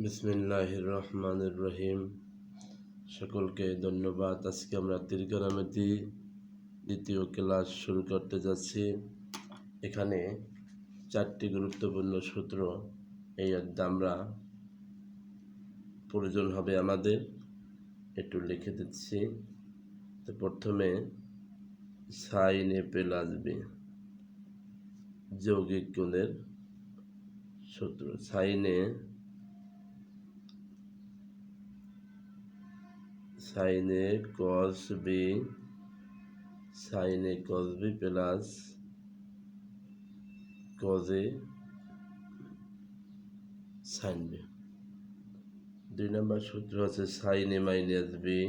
বিসমিল্লাহ রহমান রহিম সকলকে ধন্যবাদ। আজকে আমরা ত্রিকোণমিতি দ্বিতীয় ক্লাস শুরু করতে যাচ্ছি। এখানে চারটি গুরুত্বপূর্ণ সূত্র এই আমরা প্রয়োজন হবে আমাদের। একটু লিখে দিচ্ছি। তো প্রথমে সাইন এ প্লাস বি যৌগিক গুণের সূত্র। সাইনে sine A cos B sine A cos B plus cos A sine B. দুই নম্বর সূত্র হচ্ছে সাইনে মাইনাস বি।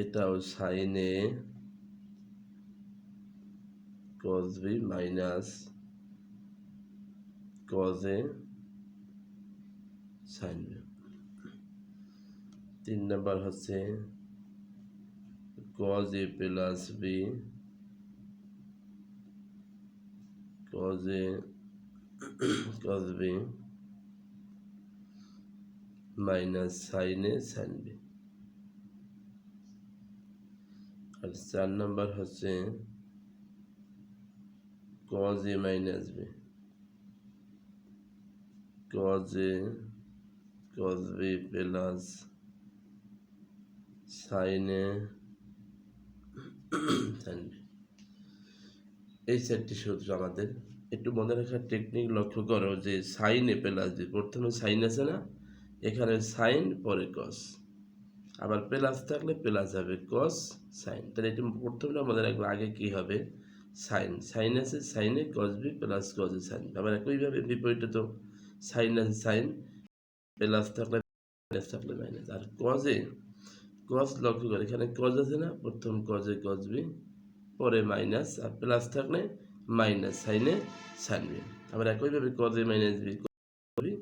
এটাও sine A cos B minus cos A sine B. তিন নম্বর হচ্ছে cos A plus B cos A cos B minus sine A sine B আর চার নম্বর হচ্ছে cos A minus B cos A cos B plus sine A এই চারটি সূত্র আমাদের। একটু মনে রাখার টেকনিক লক্ষ্য করো যে সাইনে প্লাস বি প্রথমে সাইন আছে না? এখানে সাইন পরে কস আবার প্লাস থাকলে প্লাস হবে কস সাইন। তাহলে এটি প্রথমে আমাদের একবার আগে কি হবে? সাইন। সাইন আছে, sine A cos B plus cos A sine. আবার একইভাবে বিপরীতে তো, সাইন আছে সাইন, প্লাস থাকলে প্লাস থাকলে মাইনাস আর কজে কজ লক্ষ্য করে। এখানে কজ আছে না? প্রথম কজে কজ বি পরে মাইনাস আর প্লাস থাকলে minus sine A sine B আবার একইভাবে cos A minus B B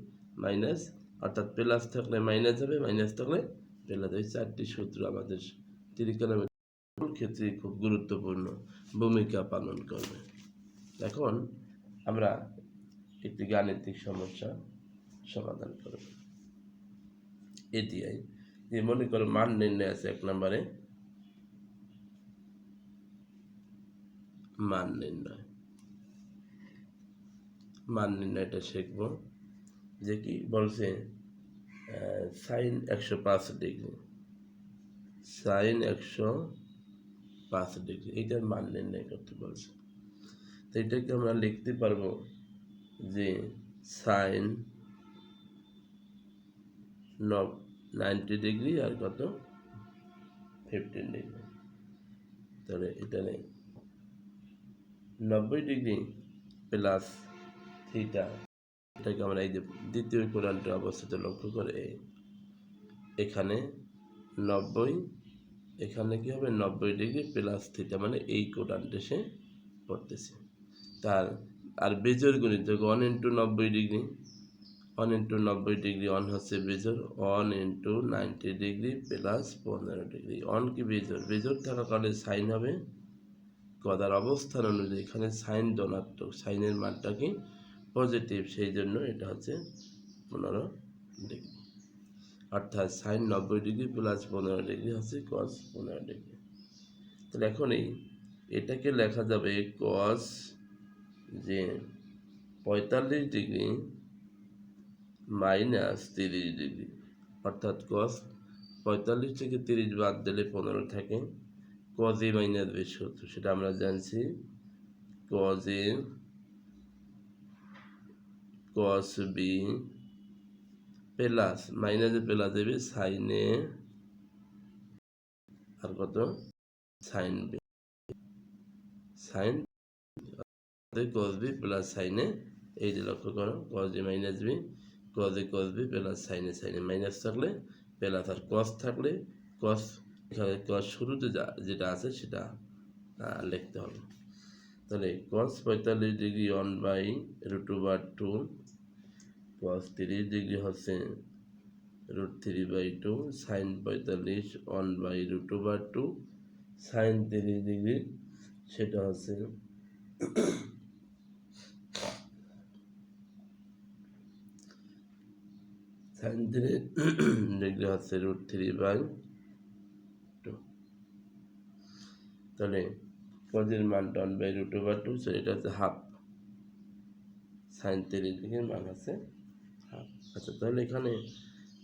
minus অর্থাৎ প্লাস থাকলে মাইনাস হবে মাইনাস থাকলে প্লাস এই চারটি সূত্র আমাদের ত্রিকোণমিতির ক্ষেত্রে খুব গুরুত্বপূর্ণ ভূমিকা পালন করবে। এখন আমরা একটি গাণিতিক সমস্যা সমাধান করব। এটিআই যে মনে করো মান নির্ণয় আছে এক নম্বরে। মান নির্ণয়। মান নির্ণয়টা শিখব যে কি বলছে সাইন একশো পাঁচ ডিগ্রি। সাইন একশো পাঁচ ডিগ্রি, এইটার মান নির্ণয় করতে বলছে। তো এটাকে আমরা লিখতে পারব যে সাইন নব নাইনটি ডিগ্রি আর কত? Fifteen degree. তাহলে এটা নেই নব্বই ডিগ্রি প্লাস থিটা, এটাকে আমরা এই যে দ্বিতীয় কোরআনটা অবস্থিত লক্ষ্য করে এখানে নব্বই, এখানে কি হবে? নব্বই ডিগ্রি প্লাস থিটা মানে এই কোরআনটা সে পড়তেছে। তার, আর বেজর গণিত ওয়ান ইন্টু নব্বই ডিগ্রি। ওয়ান ইন্টু নব্বই ডিগ্রি অন হচ্ছে বেজর one into ninety degree plus পনেরো ডিগ্রি অন কি বেজর বেজর থাকার কারণে সাইন হবে। গদার অবস্থান অনুযায়ী এখানে সাইন ধনাত্মক সাইনের মানটা কি? পজিটিভ সেই জন্য এটা হচ্ছে পনেরো ডিগ্রি অর্থাৎ সাইন নব্বই ডিগ্রি প্লাস পনেরো ডিগ্রি হচ্ছে কস পনেরো ডিগ্রি তাহলে এখন এই, এটাকে লেখা যাবে কস যে পঁয়তাল্লিশ ডিগ্রি মাইনাস তিরিশ ডিগ্রি। অর্থাৎ কস পঁয়তাল্লিশ থেকে তিরিশ বাদ দিলে পনেরো থাকে। কজে মাইনাস বি সূত্র সেটা আমরা জানছি। Cos A cos B plus মাইনাসে প্লাস দেবে সাইনে আর কত? Sine B sine cos B plus sine A এই যে লক্ষ্য করো cos B minus B cos A cos B plus sine A sine A minus থাকলে প্লাস আর কস থাকলে কস এখানে কস শুরুতে যা, যেটা আছে সেটা লিখতে হবে। তাহলে কস পঁয়তাল্লিশ degree one by root over two cos তিরিশ ডিগ্রি হচ্ছে root three by two sine পঁয়তাল্লিশ one by root over two sine তিরিশ ডিগ্রি সেটা হচ্ছে সাইন থ্রি ডিগ্রি হচ্ছে রুট থ্রি বাই টু তাহলে কজের মান one by root over two so এটা হচ্ছে হাফ সাইন থ্রি ডিগ্রির মান আছে হাফ আচ্ছা তাহলে এখানে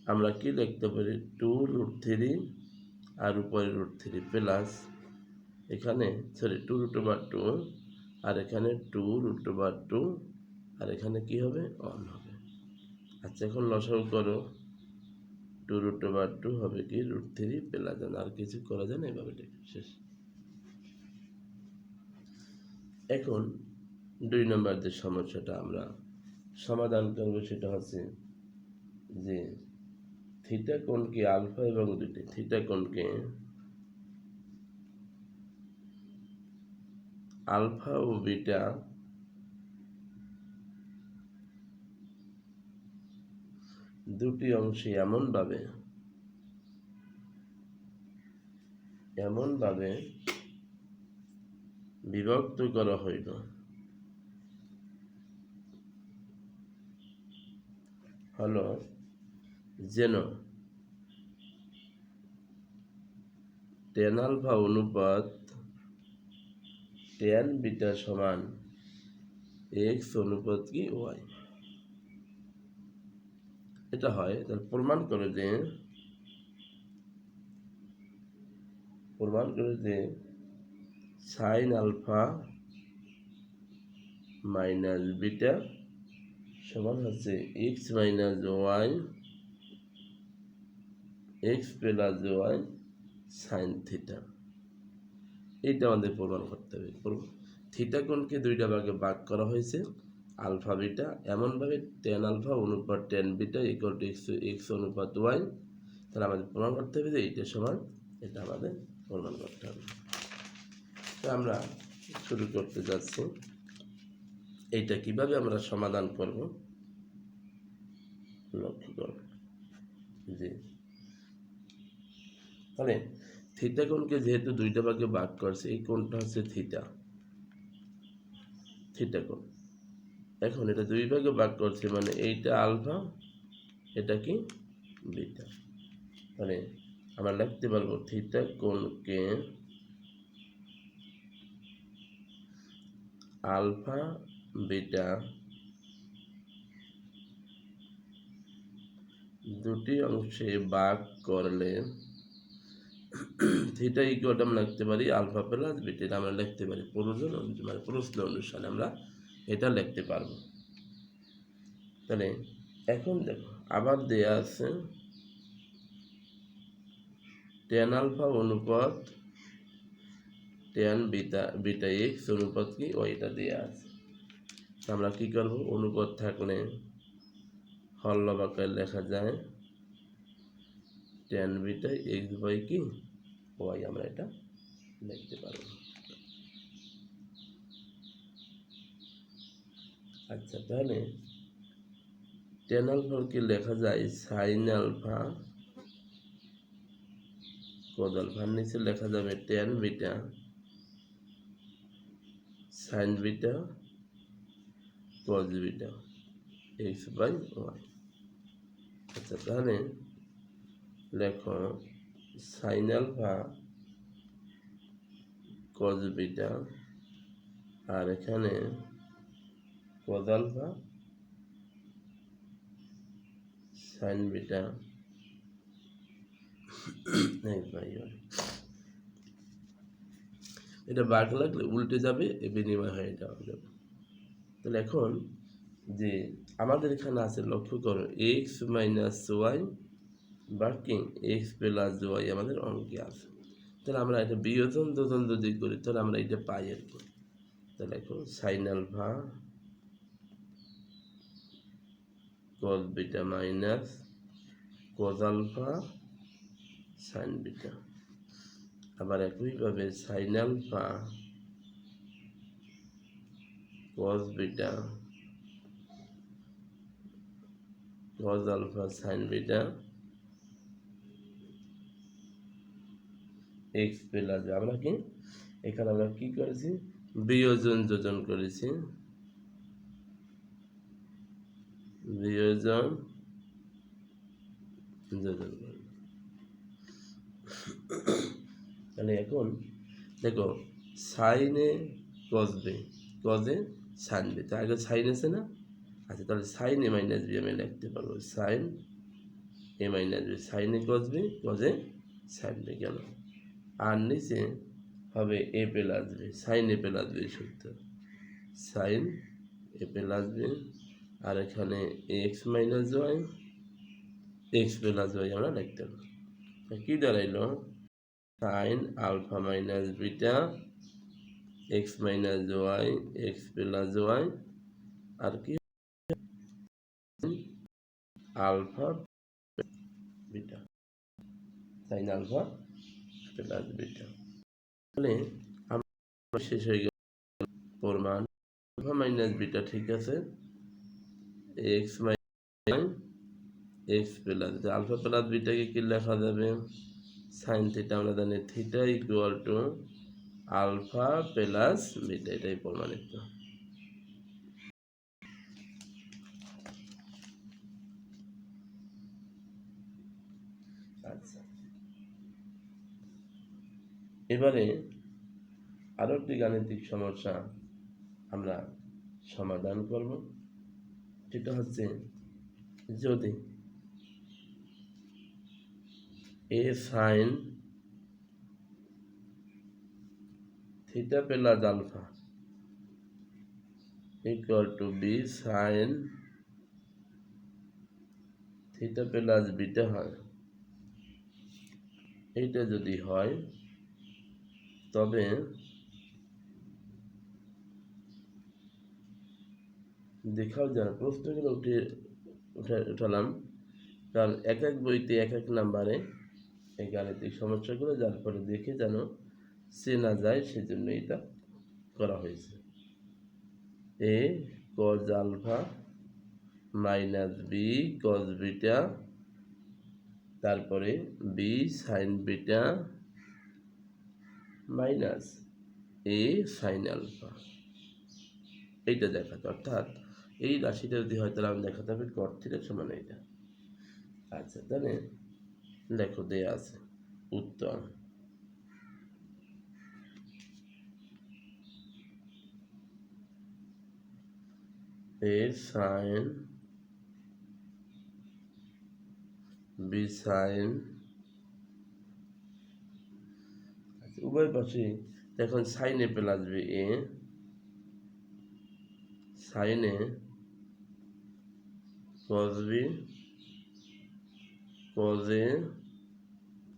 আমরা কি লিখতে পারি টু রুট থ্রি আর উপরে রুট থ্রি প্লাস এখানে sorry two root over two আর এখানে টু রুট ওভার টু আর এখানে কি হবে অন হবে আচ্ছা এখন লসাগু করো। টু রুট ওভার টু হবে কি? রুট থ্রি প্লাস ওয়ান আর কিছু করা যায় না, এভাবে শেষ। এখন দুই নম্বর যে সমস্যাটা আমরা সমাধান করব সেটা হচ্ছে যে থিটা কোণকে আলফা এবং দুটি থিটা কোণকে আলফা ও বিটা দুটি অংশে এমনভাবে এমনভাবে বিভক্ত করা হইল। হলো যেন টেন আলফা অনুপাত টেন বিটা সমান এক্স অনুপাত কি ওয়াই এটা হয় তাহলে প্রমাণ করে যে, প্রমাণ করে যে সাইন আলফা মাইনাস বিটা সমান হচ্ছে x minus y x plus y sine theta এইটা আমাদের প্রমাণ করতে হবে। থিটা কোণকে দুইটা ভাগে ভাগ করা হয়েছে। আলফা বিটা, এমনভাবে টেন আলফা অনুপাত tan beta equal to x x অনুপাত ওয়াই তাহলে আমাদের প্রমাণ করতে হবে যে এইটা সমান, এটা আমাদের প্রমাণ করতে হবে। তো আমরা শুরু করতে যাচ্ছি। এইটা কীভাবে আমরা সমাধান করব? লক্ষ্য করব জি। তাহলে থিটা কোণকে যেহেতু দুইটা ভাগে ভাগ করছে, এই কোণটা হচ্ছে থিটা থিটা কোণ। এখন এটা দুই ভাগে ভাগ করছে মানে এইটা আলফা, এটা কি বিটা। মানে আমরা লিখতে পারব থিটা কোণকে আলফা বিটা দুটি অংশে ভাগ করলে থিটা ইকুয়ালটা আমরা লিখতে পারি আলফা প্লাস বিটা আমরা লিখতে পারি প্রয়োজন মানে প্রশ্ন অনুসারে আমরা এটা লিখতে পারব। তাহলে এখন দেখো, আবার দেয়া আছে টেন আলফা অনুপাত টেন বিটা বিটা এক্স অনুপাত কি? ওইটা দেওয়া আছে। আমরা কি করব? অনুপাত থাকলে হল্ল বাকায় লেখা যায় টেন বিটা এক্স বাই কি? ওয়াই আমরা এটা লিখতে পারব। আচ্ছা তাহলে টেন আলফাকে লেখা যায় সাইন আলফা। কদ আলফার নিচে লেখা যাবে tan beta. Sine beta, cos beta, x by y. আচ্ছা তাহলে লেখো সাইন আলফা, কজ বিটা, আর এখানে কজ আলফা সাইন বিটা এটা বাঘ লাগলে উল্টে যাবে বিনিময় হয়ে যাবে। তাহলে এখন যে আমাদের এখানে আছে, লক্ষ্য করো এক্স মাইনাস ওয়াই বাকি এক্স প্লাস ওয়াই আমাদের অঙ্কে আছে। তাহলে আমরা এটা বিয়োজন যোজন যদি করি, তাহলে আমরা এটা পাই আর কি। তাহলে এখন sine alpha cos beta minus cos alpha sine beta. আবার একইভাবে sine alpha cos beta cos alpha sine beta x plus আমরা কি? এখানে আমরা কি করেছি? বিয়োজন যোজন করেছি। যোজন করব তাহলে এখন দেখো, সাইনে কসবে কজে সাইন বি তো আগে সাইন আছে না? আচ্ছা তাহলে সাইন এ মাইনাস বি আমি লিখতে পারব। সাইন এ মাইনাস বি সাইনে কসবে কজে সাইন বি গেল আর নিচে হবে a plus b sine a plus b সূত্র। সাইন এ প্লাস বি আর এখানে x minus y x plus y আমরা লিখতে পারব তা কী দাঁড়াইলো? Sine alpha minus beta x minus y x plus y আর কি? Alpha beta sine alpha plus beta তাহলে আমরা শেষ হয়ে গেল। প্রমাণ। আলফা মাইনাস বিটা ঠিক আছে। X minus x plus alpha plus বিটাকে কি লেখা যাবে? সাইন থিটা আমরা জানি theta equal to alpha plus beta এটাই প্রমাণিত। আচ্ছা। এবারে আরও একটি গাণিতিক সমস্যা আমরা সমাধান করব। সেটা হচ্ছে যদি a sine theta plus alpha equal to b sine theta plus beta হয়, এইটা যদি হয়, তবে দেখাও যায় প্রশ্নগুলো উঠে উঠে, উঠালাম। কারণ এক এক বইতে এক এক নাম্বারে এই গাণিতিক সমস্যাগুলো যার ফলে দেখে যেন চেনা যায়, সেজন্য এটা করা হয়েছে। A cos alpha minus b cos beta, তারপরে b sine beta minus a sine alpha. এইটা দেখাতে, অর্থাৎ এই রাশিটা যদি হয় তাহলে আমি দেখাতে হবে থিটার সমান এইটা আচ্ছা তাহলে লেখো দেয়া আছে উত্তর। A sine b sine. আচ্ছা, উভয় পাশে এখন সাইনে প্লাস বি এ সাইনে কস বি কজে,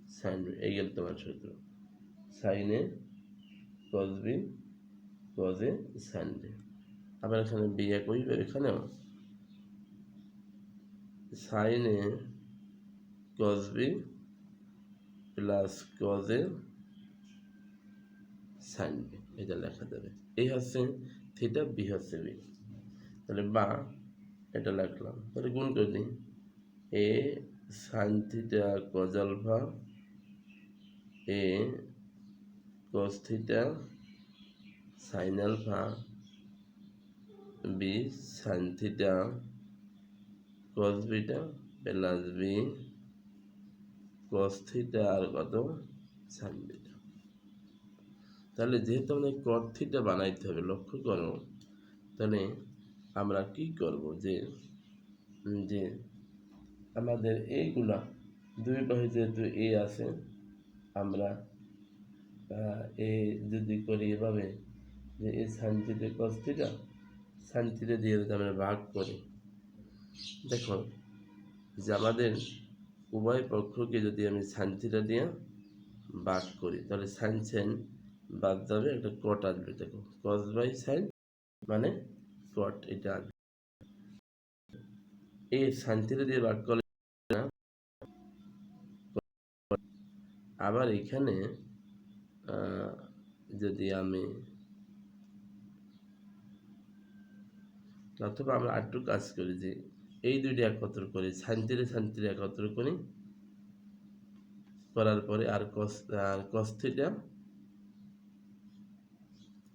সাইন বি এই গেল তোমার সূত্র। সাইনে কস বি কজে, সাইন। বি আবার এখানে বি একই এখানেও। সাইনে cos B plus কজে, sine b এটা লেখা যাবে। এই হচ্ছে, থিটা, বি হচ্ছে, বি। তাহলে বা এটা লাগলাম তাহলে গুণ করে দিই। A sine theta cos a cos theta sine b sine theta cos plus b cos আর কত? সাইন তাহলে যেহেতু আমাদের কট বানাইতে হবে, লক্ষ্য করো। তাহলে আমরা কি করব যে যে আমাদের এইগুলা দুই পাশে যেহেতু এ আছে, আমরা এ যদি করি এভাবে, যে এ শান্তিতে কস্তিটা শান্তিতে দিয়ে যদি আমরা ভাগ করি। দেখো, যে আমাদের উভয় পক্ষকে যদি আমি শান্তিটা দিয়ে ভাগ করি, তাহলে সাইন সাইন বাদ যাবে, একটা কট আসবে। দেখো, কস বাই সাইন মানে কট এটা এই শান্তিটা দিয়ে ভাগ করলে আবার এখানে যদি আমি, অথবা আমরা আরেকটু কাজ করি যে, এই দুইটা একত্র করি শান্তিরে শান্তিরে একত্র করি, করার পরে আর কস আর কস্থিটা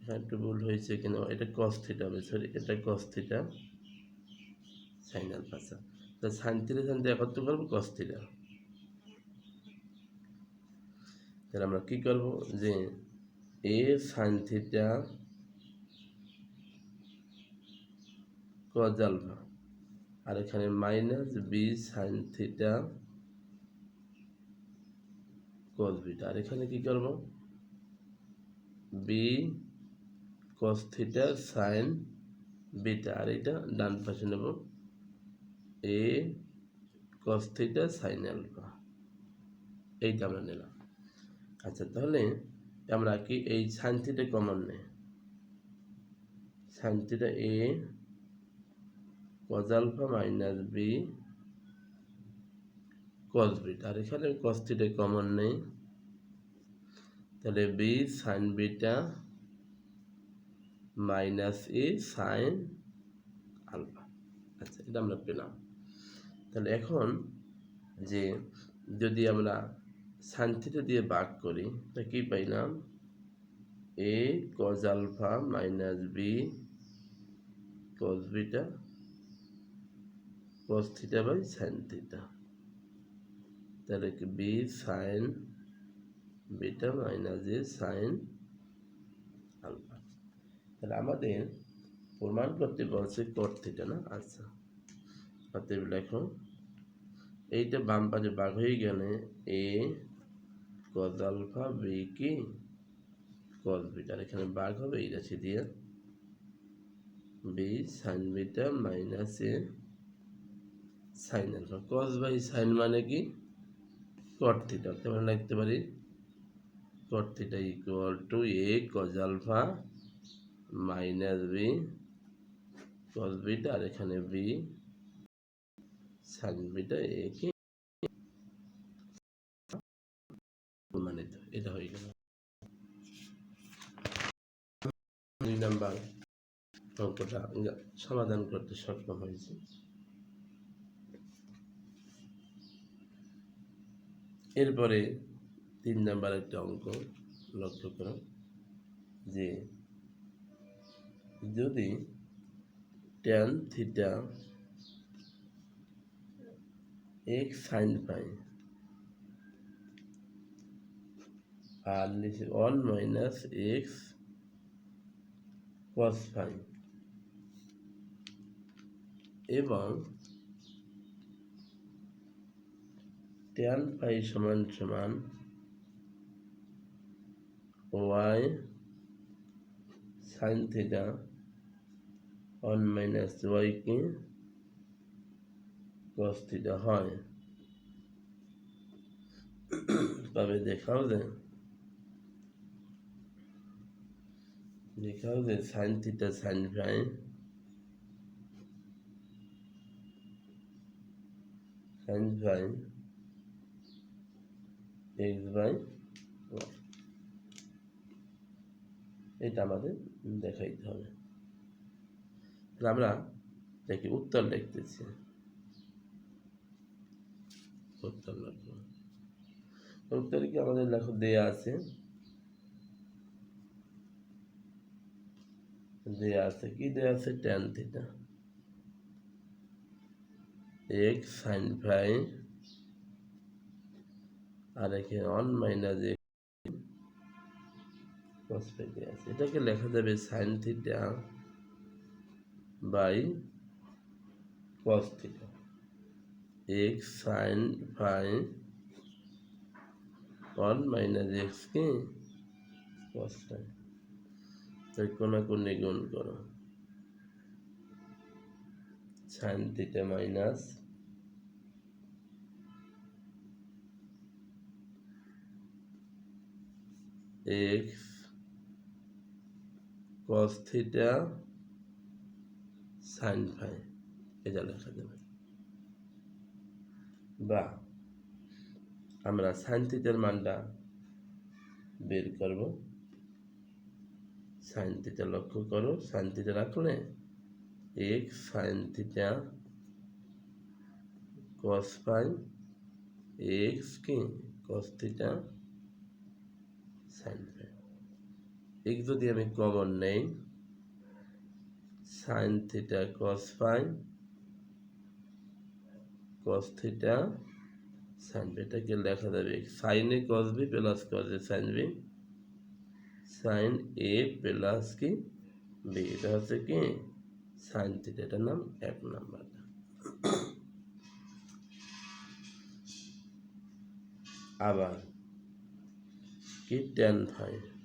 আমার একটু ভুল হয়েছে কিনা, এটা কস থিটা হবে সরি এটা কস থিটা সাইন আলফাসা তো সাইন থিটা সাইন থিটা একত্র করব কস থিটা তাহলে আমরা কী করব? যে a sine theta cos alpha আর এখানে minus b sine theta cos beta আর এখানে কী করব? B cos theta sine beta আর এটা ডান পাশে নেব। A cos theta sine alpha এইটা আমরা নিলাম। আচ্ছা তাহলে আমরা কি এই সাইন থিটা কমন নেই? Sine theta a cos alpha minus b cos beta আর এখানে কস থিটা কমন নেই। তাহলে b sine beta minus a sine alpha আচ্ছা এটা আমরা পেলাম। তাহলে এখন যে যদি আমরা সাইন থিটা দিয়ে ভাগ করি, তা কি পাইলাম? A cos alpha minus b cos beta cos theta by sine theta তাহলে b sine beta minus a sine তাহলে আমাদের প্রমাণ করতে বলছে কট না? আচ্ছা। অতএব লেখো, এইটা বাম পাশে ভাগ হয়ে গেলে এ কজ আলফা বি কি কস বিটা এখানে বাঘ হবে এই রাশি দিয়ে b sine beta minus a sine alpha cos by sine মানে কি? কট থিটা আমরা লিখতে পারি cot theta equal to a cos alpha minus b cos beta আর এখানে বি সাইন বিটা এ কি প্রমাণিত। এটা হয়ে গেল। দুই নাম্বার অঙ্কটা সমাধান করতে সক্ষম হয়েছে। এরপরে তিন নাম্বার একটা অঙ্ক লক্ষ্য করো যে যদি tan theta x sine pi আর লিখে one minus x cos phi এবং ট্যান ফাই সমান সমান y sine theta one minus ওয়াইকে cos theta হয়। তবে দেখাও যে দেখাও যে sine theta sine phi sine phi x by এটা আমাদের দেখাইতে হবে। আমরা দেখি, উত্তর লিখতেছি। উত্তর লিখব। উত্তর কি আমাদের লেখো দেয়া আছে? দেয়া আছে। কি দেয়া আছে? Tan theta x sine phi আর এখানে ওয়ান মাইনাস এক্স দেয়া আছে। এটাকে লেখা যাবে sine theta by cos theta x sine phi one minus x কি cos ফাই তাই কোনাকুনি গুণ করো। Sine theta minus x cos theta sine phi এটা লেখা যাবে। বা আমরা সাইন থিটার মানটা বের করব। সাইন থিটা লক্ষ্য করো সাইন থিটা রাখলে x sine theta cos phi x কি cos থিটা সাইন এক্স যদি আমি কমন নেই sine theta cos phi cos theta sine b লেখা যাবে sine cos b plus cos a sine b sine a plus কি? B এটা হচ্ছে কি? সাইন থিটা এটার নাম এক নাম্বার আবার কি? টেন ফাইভ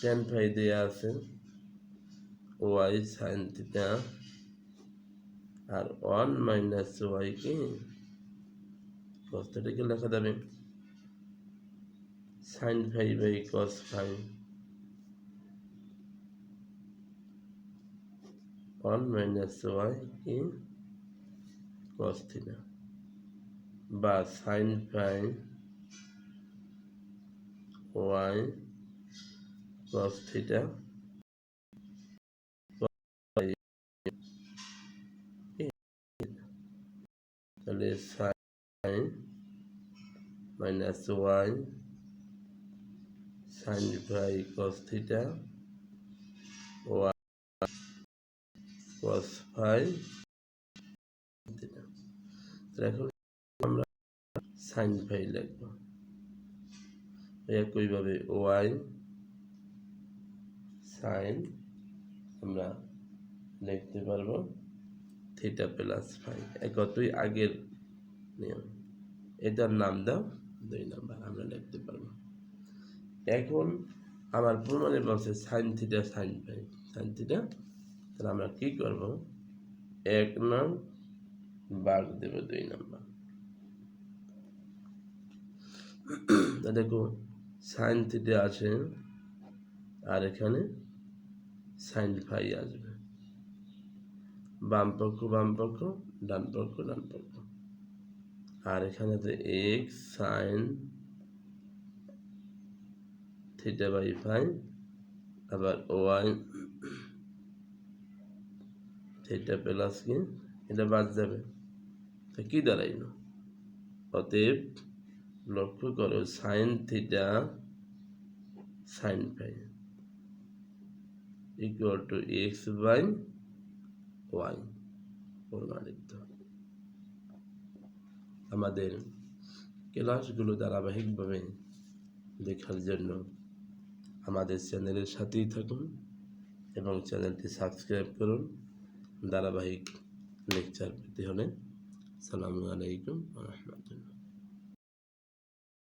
টেন ফাইভ দেওয়া আছে। ওয়াই সাইন থিটা আর ওয়ান মাইনাস ওয়াই কি কস্তাটাকে লেখা যাবে? Sine phi by cos phi one minus y কি কস থিটা বা sine phi y cos theta তাহলে sine minus y sine phi cos theta y cos theta এখন আমরা সাইন ফাই লিখব। একইভাবে ওয়াই সাইন আমরা লিখতে পারব থিটা প্লাস ফাইভ একতই আগের নিয়ম। এটার নাম দাও, দুই নাম্বার, আমরা লিখতে পারব। এখন আমার প্রমাণে বলছে sine theta sine phi sine theta তাহলে আমরা কি করব? এক নং বাঘ দেব দুই নাম্বার। দেখো সাইন থিটা আছে আর এখানে সাইন ফাই আসবে। বাম পক্ষ বাম পক্ষ, ডান পক্ষ ডান পক্ষ। আর এখানে তো x sine theta by phi আবার ওয়াই থিটা প্লাস কি? এটা বাদ যাবে। তো কি দাঁড়াইল? অতএব লক্ষ্য করো sine theta sine phi equal to x by y প্রমাণিত আমাদের ক্লাসগুলো ধারাবাহিকভাবে দেখার জন্য আমাদের চ্যানেলের সাথেই থাকুন এবং চ্যানেলটি সাবস্ক্রাইব করুন। ধারাবাহিক লেকচার পেতে হলে সালামু আলাইকুম রহমতুল্লাহ।